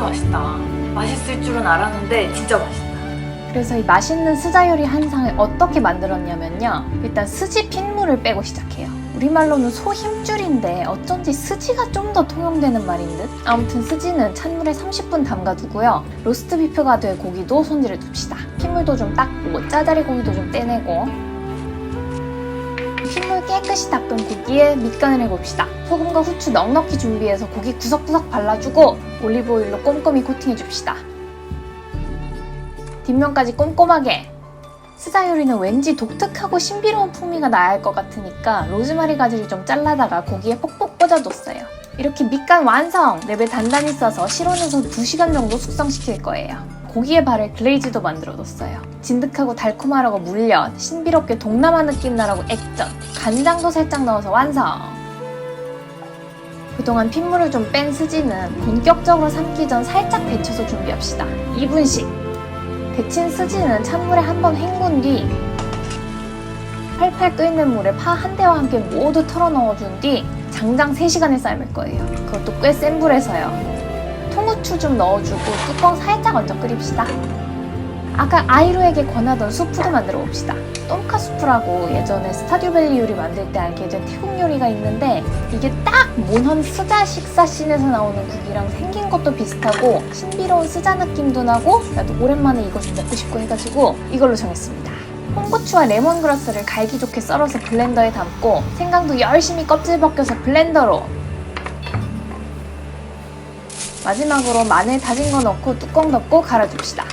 맛있다. 맛있을 줄은 알았는데 진짜 맛있다. 그래서 이 맛있는 스자 요리 한 상을 어떻게 만들었냐면요. 일단 스지 핏물을 빼고 시작해요. 우리말로는 소 힘줄인데 어쩐지 스지가 좀 더 통용되는 말인 듯? 아무튼 스지는 찬물에 30분 담가두고요. 로스트 비프가 될 고기도 손질해 둡시다. 핏물도 좀 닦고 짜자리 고기도 좀 떼내고 깨끗이 닦은 고기에 밑간을 해봅시다. 소금과 후추 넉넉히 준비해서 고기 구석구석 발라주고 올리브오일로 꼼꼼히 코팅해줍시다. 뒷면까지 꼼꼼하게 스자 요리는 왠지 독특하고 신비로운 풍미가 나야 할 것 같으니까 로즈마리 가지를 좀 잘라다가 고기에 폭폭 꽂아뒀어요. 이렇게 밑간 완성! 랩에 단단히 싸서 실온에서 2시간 정도 숙성시킬 거예요. 고기에 바를 글레이즈도 만들어 뒀어요. 진득하고 달콤하라고 물엿, 신비롭게 동남아 느낌 나라고 액젓, 간장도 살짝 넣어서 완성! 그동안 핏물을 좀 뺀 스지는 본격적으로 삶기 전 살짝 데쳐서 준비합시다. 2분씩! 데친 스지는 찬물에 한번 헹군 뒤 팔팔 끓는 물에 파 한 대와 함께 모두 털어 넣어준 뒤 장장 3시간을 삶을 거예요. 그것도 꽤 센 불에서요. 통후추 좀 넣어주고 뚜껑 살짝 얹어 끓입시다. 아까 아이로에게 권하던 수프도 만들어 봅시다. 똠카 수프라고 예전에 스타듀밸리 요리 만들 때 알게 된 태국 요리가 있는데 이게 딱 몬헌 스자 식사 씬에서 나오는 국이랑 생긴 것도 비슷하고 신비로운 스자 느낌도 나고 나도 오랜만에 이거 좀 먹고 싶고 해가지고 이걸로 정했습니다. 홍고추와 레몬그라스를 갈기 좋게 썰어서 블렌더에 담고 생강도 열심히 껍질 벗겨서 블렌더로 마지막으로 마늘 다진 거 넣고 뚜껑 덮고 갈아줍시다.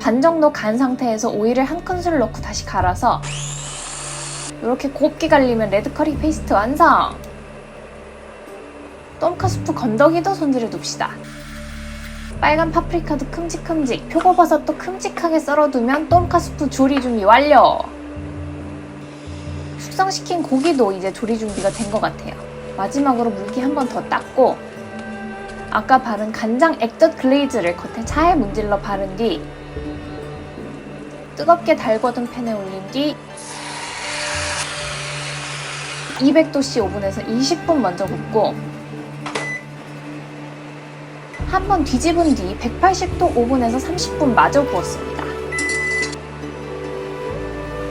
반 정도 간 상태에서 오일을 한 큰술 넣고 다시 갈아서 이렇게 곱게 갈리면 레드커리 페이스트 완성! 똠카 수프 건더기도 손질해 둡시다. 빨간 파프리카도 큼직큼직, 표고버섯도 큼직하게 썰어두면 똠카 수프 조리 준비 완료! 숙성시킨 고기도 이제 조리 준비가 된 것 같아요. 마지막으로 물기 한 번 더 닦고 아까 바른 간장 액젓 글레이즈를 겉에 잘 문질러 바른 뒤 뜨겁게 달궈둔 팬에 올린 뒤 200도씨 오븐에서 20분 먼저 굽고 한 번 뒤집은 뒤 180도 오븐에서 30분 마저 구웠습니다.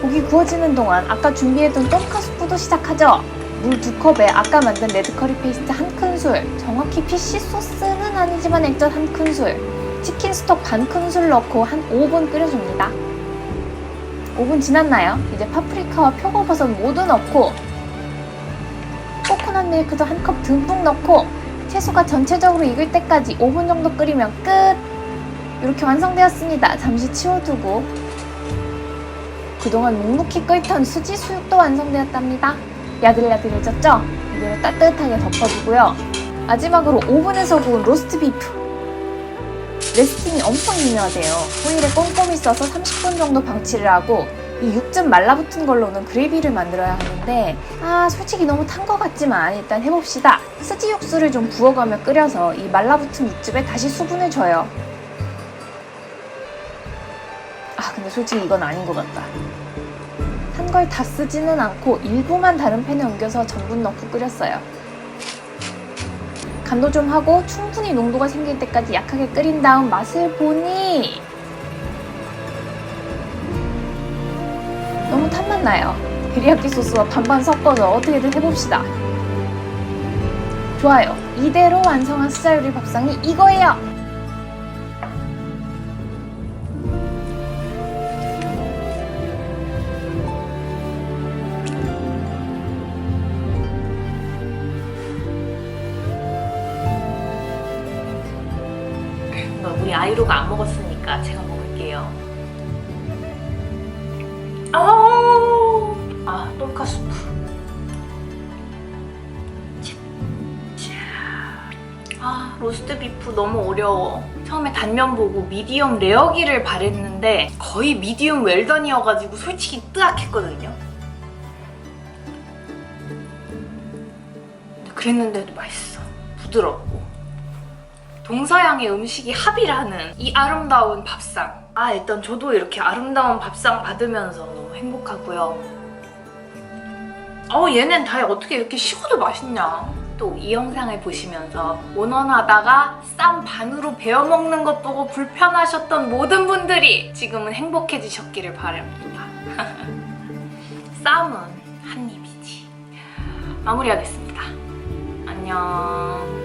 고기 구워지는 동안 아까 준비해둔 똠카 수프도 시작하죠. 물 두 컵에 아까 만든 레드 커리 페이스트 한 큰술, 정확히 피쉬 소스는 아니지만 액젓 한 큰술, 치킨 스톡 반 큰술 넣고 한 5분 끓여줍니다. 5분 지났나요? 이제 파프리카와 표고버섯 모두 넣고 코코넛 밀크도 한 컵 듬뿍 넣고 채소가 전체적으로 익을 때까지 5분 정도 끓이면 끝! 이렇게 완성되었습니다. 잠시 치워두고 그동안 묵묵히 끓던 수지 수육도 완성되었답니다. 야들야들해졌죠? 이대로 따뜻하게 덮어주고요. 마지막으로 오븐에서 구운 로스트 비프 레스팅이 엄청 유명하대요. 호일에 꼼꼼히 써서 30분 정도 방치를 하고 이 육즙 말라붙은 걸로는 그레이비를 만들어야 하는데 아 솔직히 너무 탄 것 같지만 일단 해봅시다. 스지 육수를 좀 부어가며 끓여서 이 말라붙은 육즙에 다시 수분을 줘요. 아 근데 솔직히 이건 아닌 것 같다. 한걸다 쓰지는 않고 일부만 다른 팬에 옮겨서 전분 넣고 끓였어요. 간도 좀 하고 충분히 농도가 생길 때까지 약하게 끓인 다음 맛을 보니 너무 탐만 나요. 데리야끼 소스와 반반 섞어서 어떻게든 해봅시다. 좋아요. 이대로 완성한 스자 요리 밥상이 이거예요. 우리 아이로가 안 먹었으니까 제가 먹을게요. 아우! 아, 똠카 수프. 자, 아, 로스트 비프 너무 어려워. 처음에 단면 보고 미디엄 레어기를 바랬는데 거의 미디엄 웰던이어가지고 솔직히 뜨악했거든요. 그랬는데도 맛있어. 부드럽고. 동서양의 음식이 합이라는 이 아름다운 밥상. 아, 일단 저도 이렇게 아름다운 밥상 받으면서 너무 행복하고요. 어, 얘는 다 어떻게 이렇게 식어도 맛있냐. 또 이 영상을 보시면서 원원하다가 쌈 반으로 베어 먹는 것 보고 불편하셨던 모든 분들이 지금은 행복해지셨기를 바랍니다. 쌈은 한 입이지. 마무리하겠습니다. 안녕.